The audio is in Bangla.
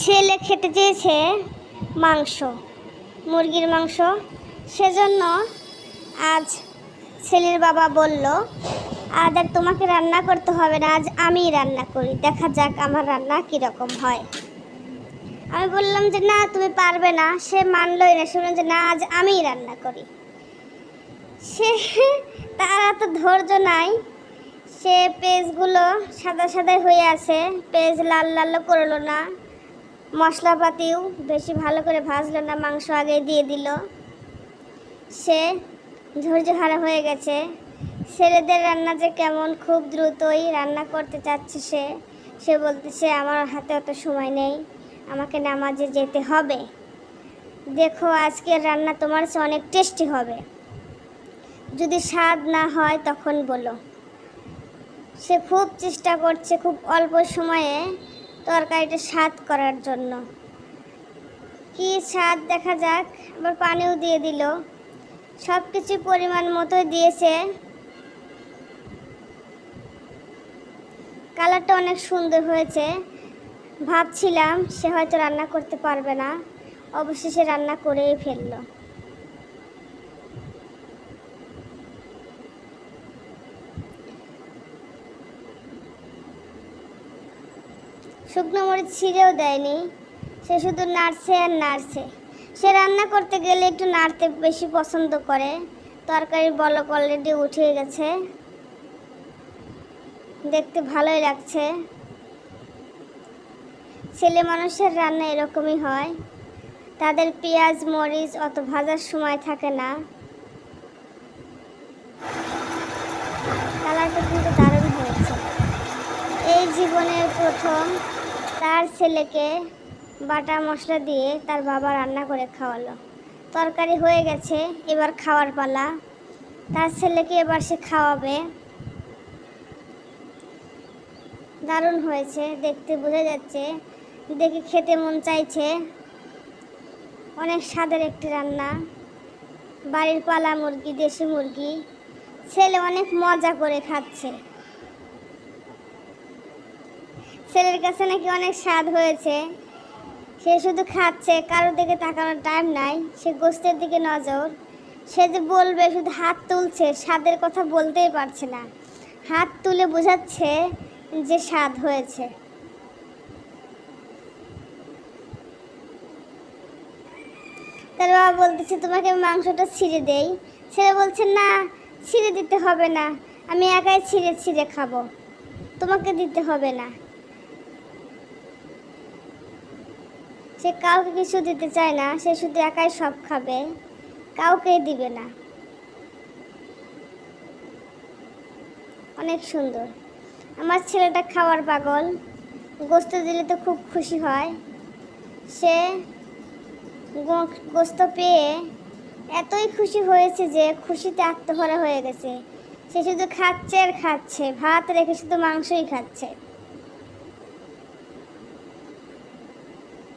ছেলে খেতে চেয়েছে মাংস, মুরগির মাংস। সেজন্য আজ ছেলের বাবা বলল আজ আর তোমাকে রান্না করতে হবে না, আজ আমিই রান্না করি। দেখা যাক আমার রান্না কীরকম হয়। আমি বললাম যে, না, তুমি পারবে না। সে মানলই না শুনলাম যে, না, আজ আমিই রান্না করি। সে তার এত ধৈর্য নাই। সে পেজগুলো সাদা সাদাই হয়ে আছে, পেজ লাল লাল করল না। মশলাপাতিও বেশি ভালো করে ভাজলো না, মাংস আগে দিয়ে দিল। সে ধৈর্য হারা হয়ে গেছে। ছেলেদের রান্না যে কেমন, খুব দ্রুতই রান্না করতে চাচ্ছে সে। সে বলতেছে, আমার হাতে অত সময় নেই, আমাকে নামাজে যেতে হবে। দেখো, আজকের রান্না তোমার অনেক টেস্টি হবে। যদি স্বাদ না হয় তখন বলো। সে খুব চেষ্টা করছে, খুব অল্প সময়ে তরকারিটা স্বাদ করার জন্য। কি স্বাদ? দেখা যাক। আবার পানিও দিয়ে দিল। সব কিছু পরিমাণ মতো দিয়েছে। কালারটা অনেক সুন্দর হয়েছে। ভাবছিলাম সে হয়তো রান্না করতে পারবে না। অবশেষে রান্না করেই ফেলল। শুকনো মরিচ ছিঁড়েও দেয়নি। সে শুধু নাড়ছে আর নাড়ছে। সে রান্না করতে গেলে একটু নাড়তে বেশি পছন্দ করে। তরকারির বলক অলরেডি উঠে গেছে। দেখতে ভালোই লাগছে। ছেলে মানুষের রান্না এরকমই হয়। তাদের পেঁয়াজ, মরিচ অত ভাজার সময় থাকে না কালারটা কিন্তু দারুণ হয়েছে এই জীবনের প্রথম তার ছেলেকে বাটা মশলা দিয়ে তার বাবা রান্না করে খাওয়ালো। তরকারি হয়ে গেছে, এবার খাওয়ার পালা। তার ছেলেকে এবার সে খাওয়াবে। দারুণ হয়েছে, দেখতে বোঝা যাচ্ছে, দেখে খেতে মন চাইছে। অনেক স্বাদের একটি রান্না। বাড়ির পালা মুরগি, দেশি মুরগি। ছেলে অনেক মজা করে খাচ্ছে। ছেলের কাছে নাকি অনেক স্বাদ হয়েছে। সে শুধু খাচ্ছে, কারোর দিকে তাকানোর টাইম নাই, সে গোস্তের দিকে নজর। সে যে বলবে, শুধু হাত তুলছে, স্বাদের কথা বলতেই পারছে না। হাত তুলে বোঝাচ্ছে যে স্বাদ হয়েছে। তার বাবা বলতেছে, তোমাকে মাংসটা ছিঁড়ে দেই। ছেলে বলছে, না, ছিঁড়ে দিতে হবে না। আমি একাই ছিঁড়ে ছিঁড়ে খাব। তোমাকে দিতে হবে না। সে কাউকে কিছু দিতে চায় না, সে শুধু একাই সব খাবে। কাউকেই দিবে না। অনেক সুন্দর। আমার ছেলেটা খাওয়ার পাগল। গোস্ত দিলে তো খুব খুশি হয়। সে গোস্ত পেয়ে এতই খুশি হয়েছে যে খুশিতে আত্মভরা হয়ে গেছে। সে শুধু খাচ্ছে আর খাচ্ছে, ভাত রেখে শুধু মাংসই খাচ্ছে।